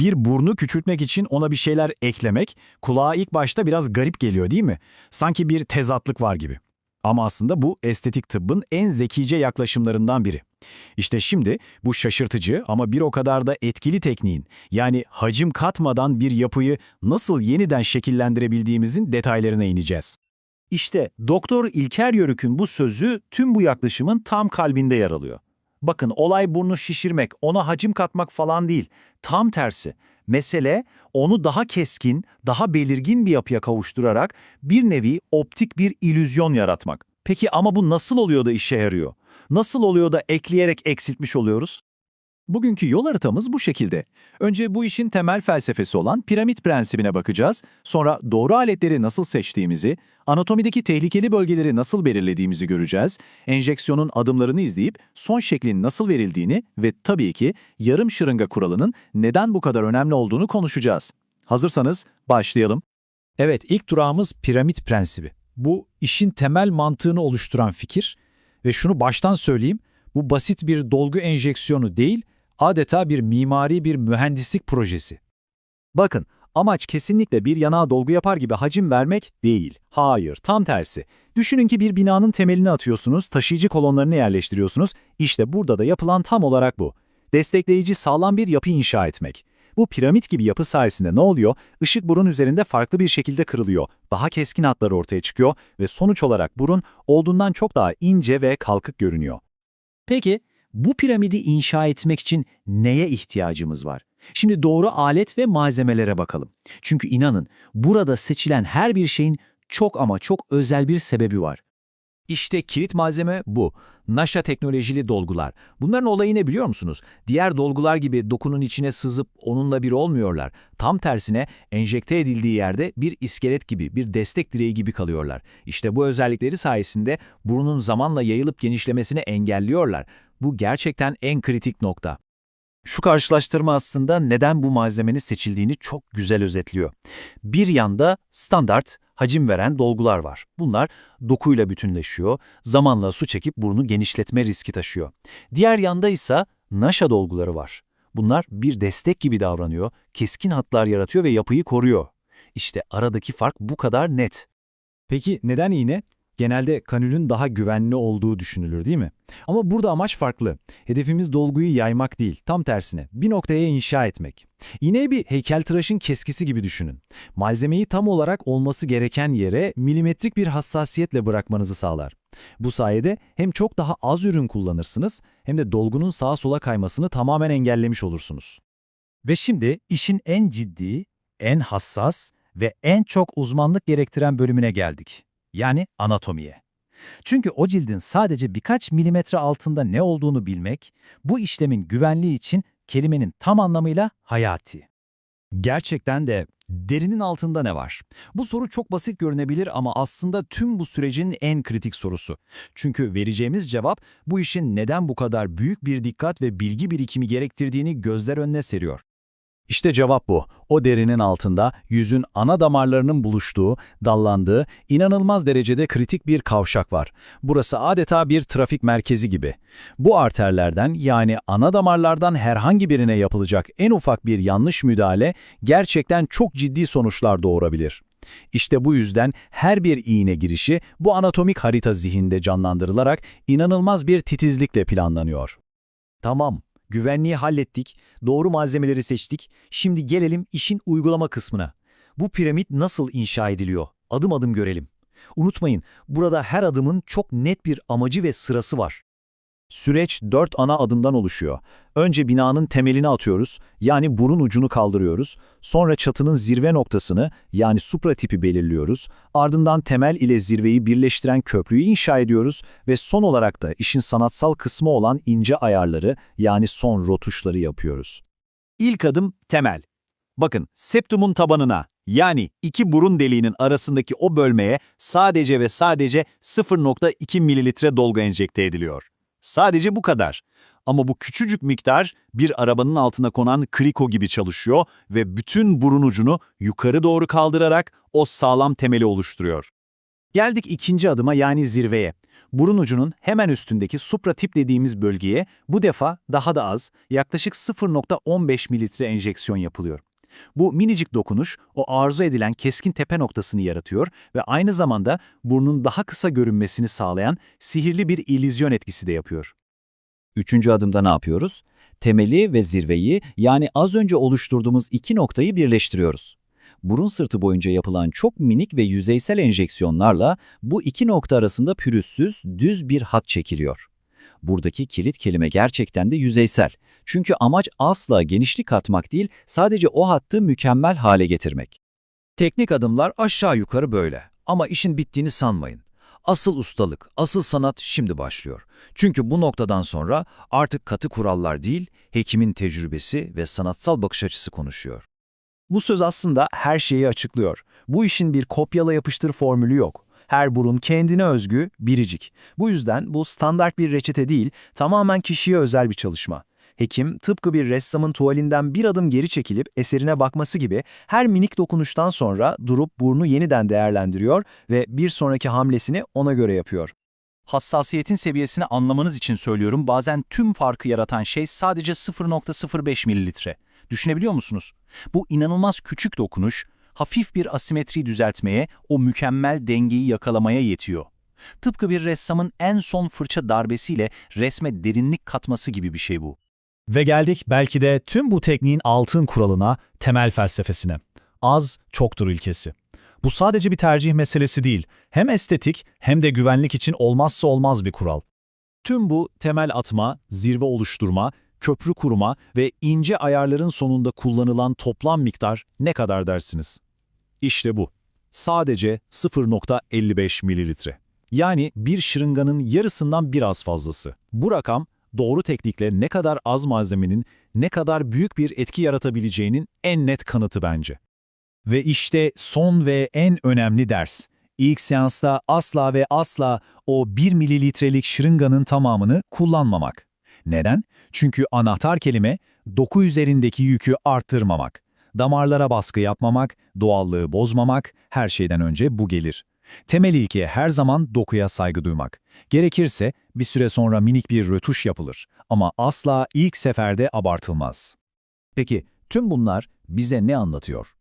Bir burnu küçültmek için ona bir şeyler eklemek kulağa ilk başta biraz garip geliyor değil mi? Sanki bir tezatlık var gibi. Ama aslında bu estetik tıbbın en zekice yaklaşımlarından biri. İşte şimdi bu şaşırtıcı ama bir o kadar da etkili tekniğin yani hacim katmadan bir yapıyı nasıl yeniden şekillendirebildiğimizin detaylarına ineceğiz. İşte Doktor İlker Yörük'ün bu sözü tüm bu yaklaşımın tam kalbinde yer alıyor. Bakın olay burnu şişirmek, ona hacim katmak falan değil. Tam tersi. Mesele onu daha keskin, daha belirgin bir yapıya kavuşturarak bir nevi optik bir ilüzyon yaratmak. Peki ama bu nasıl oluyor da işe yarıyor? Nasıl oluyor da ekleyerek eksiltmiş oluyoruz? Bugünkü yol haritamız bu şekilde. Önce bu işin temel felsefesi olan piramit prensibine bakacağız. Sonra doğru aletleri nasıl seçtiğimizi, anatomideki tehlikeli bölgeleri nasıl belirlediğimizi göreceğiz. Enjeksiyonun adımlarını izleyip son şeklin nasıl verildiğini ve tabii ki yarım şırınga kuralının neden bu kadar önemli olduğunu konuşacağız. Hazırsanız başlayalım. Evet, ilk durağımız piramit prensibi. Bu işin temel mantığını oluşturan fikir ve şunu baştan söyleyeyim, bu basit bir dolgu enjeksiyonu değil, adeta bir mimari bir mühendislik projesi. Bakın, amaç kesinlikle bir yanağa dolgu yapar gibi hacim vermek değil. Hayır, tam tersi. Düşünün ki bir binanın temelini atıyorsunuz, taşıyıcı kolonlarını yerleştiriyorsunuz. İşte burada da yapılan tam olarak bu. Destekleyici sağlam bir yapı inşa etmek. Bu piramit gibi yapı sayesinde ne oluyor? Işık burun üzerinde farklı bir şekilde kırılıyor. Daha keskin hatlar ortaya çıkıyor ve sonuç olarak burun olduğundan çok daha ince ve kalkık görünüyor. Peki bu piramidi inşa etmek için neye ihtiyacımız var? Şimdi doğru alet ve malzemelere bakalım. Çünkü inanın burada seçilen her bir şeyin çok ama çok özel bir sebebi var. İşte kilit malzeme bu. Naşa teknolojili dolgular. Bunların olayı ne biliyor musunuz? Diğer dolgular gibi dokunun içine sızıp onunla bir olmuyorlar. Tam tersine enjekte edildiği yerde bir iskelet gibi, bir destek direği gibi kalıyorlar. İşte bu özellikleri sayesinde burunun zamanla yayılıp genişlemesini engelliyorlar. Bu gerçekten en kritik nokta. Şu karşılaştırma aslında neden bu malzemenin seçildiğini çok güzel özetliyor. Bir yanda standart, hacim veren dolgular var. Bunlar dokuyla bütünleşiyor, zamanla su çekip burnu genişletme riski taşıyor. Diğer yanda ise naşa dolguları var. Bunlar bir destek gibi davranıyor, keskin hatlar yaratıyor ve yapıyı koruyor. İşte aradaki fark bu kadar net. Peki neden iğne? Genelde kanülün daha güvenli olduğu düşünülür değil mi? Ama burada amaç farklı. Hedefimiz dolguyu yaymak değil, tam tersine bir noktaya inşa etmek. İğneyi bir heykeltıraşın keskisi gibi düşünün. Malzemeyi tam olarak olması gereken yere milimetrik bir hassasiyetle bırakmanızı sağlar. Bu sayede hem çok daha az ürün kullanırsınız hem de dolgunun sağa sola kaymasını tamamen engellemiş olursunuz. Ve şimdi işin en ciddi, en hassas ve en çok uzmanlık gerektiren bölümüne geldik yani anatomiye. Çünkü o cildin sadece birkaç milimetre altında ne olduğunu bilmek, bu işlemin güvenliği için kelimenin tam anlamıyla hayati. Gerçekten de derinin altında ne var? Bu soru çok basit görünebilir ama aslında tüm bu sürecin en kritik sorusu. Çünkü vereceğimiz cevap bu işin neden bu kadar büyük bir dikkat ve bilgi birikimi gerektirdiğini gözler önüne seriyor. İşte cevap bu. O derinin altında yüzün ana damarlarının buluştuğu, dallandığı, inanılmaz derecede kritik bir kavşak var. Burası adeta bir trafik merkezi gibi. Bu arterlerden yani ana damarlardan herhangi birine yapılacak en ufak bir yanlış müdahale gerçekten çok ciddi sonuçlar doğurabilir. İşte bu yüzden her bir iğne girişi bu anatomik harita zihinde canlandırılarak inanılmaz bir titizlikle planlanıyor. Tamam, Güvenliği hallettik, doğru malzemeleri seçtik. Şimdi gelelim işin uygulama kısmına. Bu piramit nasıl inşa ediliyor? Adım adım görelim. Unutmayın, burada her adımın çok net bir amacı ve sırası var. Süreç dört ana adımdan oluşuyor. Önce binanın temelini atıyoruz, yani burun ucunu kaldırıyoruz. Sonra çatının zirve noktasını, yani supra tipi belirliyoruz. Ardından temel ile zirveyi birleştiren köprüyü inşa ediyoruz ve son olarak da işin sanatsal kısmı olan ince ayarları, yani son rotuşları yapıyoruz. İlk adım temel. Bakın, septumun tabanına, yani iki burun deliğinin arasındaki o bölmeye sadece ve sadece 0.2 mililitre dolgu enjekte ediliyor. Sadece bu kadar. Ama bu küçücük miktar bir arabanın altına konan kriko gibi çalışıyor ve bütün burun ucunu yukarı doğru kaldırarak o sağlam temeli oluşturuyor. Geldik ikinci adıma yani zirveye. Burun ucunun hemen üstündeki supratip dediğimiz bölgeye bu defa daha da az, yaklaşık 0.15 mililitre enjeksiyon yapılıyor. Bu minicik dokunuş o arzu edilen keskin tepe noktasını yaratıyor ve aynı zamanda burnun daha kısa görünmesini sağlayan sihirli bir illüzyon etkisi de yapıyor. Üçüncü adımda ne yapıyoruz? Temeli ve zirveyi yani az önce oluşturduğumuz iki noktayı birleştiriyoruz. Burun sırtı boyunca yapılan çok minik ve yüzeysel enjeksiyonlarla bu iki nokta arasında pürüzsüz, düz bir hat çekiliyor. Buradaki kilit kelime gerçekten de yüzeysel. Çünkü amaç asla genişlik katmak değil, sadece o hattı mükemmel hale getirmek. Teknik adımlar aşağı yukarı böyle. Ama işin bittiğini sanmayın. Asıl ustalık, asıl sanat şimdi başlıyor. Çünkü bu noktadan sonra artık katı kurallar değil, hekimin tecrübesi ve sanatsal bakış açısı konuşuyor. Bu söz aslında her şeyi açıklıyor. Bu işin bir kopyala yapıştır formülü yok. Her burun kendine özgü, biricik. Bu yüzden bu standart bir reçete değil, tamamen kişiye özel bir çalışma. Hekim, tıpkı bir ressamın tuvalinden bir adım geri çekilip eserine bakması gibi her minik dokunuştan sonra durup burnu yeniden değerlendiriyor ve bir sonraki hamlesini ona göre yapıyor. Hassasiyetin seviyesini anlamanız için söylüyorum bazen tüm farkı yaratan şey sadece 0.05 mililitre. Düşünebiliyor musunuz? Bu inanılmaz küçük dokunuş, hafif bir asimetriyi düzeltmeye, o mükemmel dengeyi yakalamaya yetiyor. Tıpkı bir ressamın en son fırça darbesiyle resme derinlik katması gibi bir şey bu. Ve geldik belki de tüm bu tekniğin altın kuralına, temel felsefesine. Az çoktur ilkesi. Bu sadece bir tercih meselesi değil, hem estetik hem de güvenlik için olmazsa olmaz bir kural. Tüm bu temel atma, zirve oluşturma, köprü kurma ve ince ayarların sonunda kullanılan toplam miktar ne kadar dersiniz? İşte bu. Sadece 0.55 mililitre. Yani bir şırınganın yarısından biraz fazlası. Bu rakam doğru teknikle ne kadar az malzemenin ne kadar büyük bir etki yaratabileceğinin en net kanıtı bence. Ve işte son ve en önemli ders. İlk seansta asla ve asla o 1 mililitrelik şırınganın tamamını kullanmamak. Neden? Çünkü anahtar kelime doku üzerindeki yükü arttırmamak. Damarlara baskı yapmamak, doğallığı bozmamak, her şeyden önce bu gelir. Temel ilke her zaman dokuya saygı duymak. Gerekirse bir süre sonra minik bir rötuş yapılır ama asla ilk seferde abartılmaz. Peki tüm bunlar bize ne anlatıyor?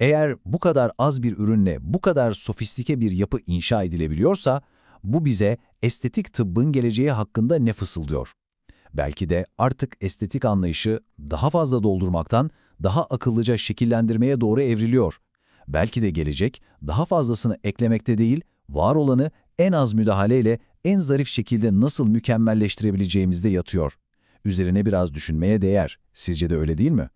Eğer bu kadar az bir ürünle bu kadar sofistike bir yapı inşa edilebiliyorsa, bu bize estetik tıbbın geleceği hakkında ne fısıldıyor? Belki de artık estetik anlayışı daha fazla doldurmaktan daha akıllıca şekillendirmeye doğru evriliyor. Belki de gelecek daha fazlasını eklemekte değil, var olanı en az müdahaleyle en zarif şekilde nasıl mükemmelleştirebileceğimizde yatıyor. Üzerine biraz düşünmeye değer. Sizce de öyle değil mi?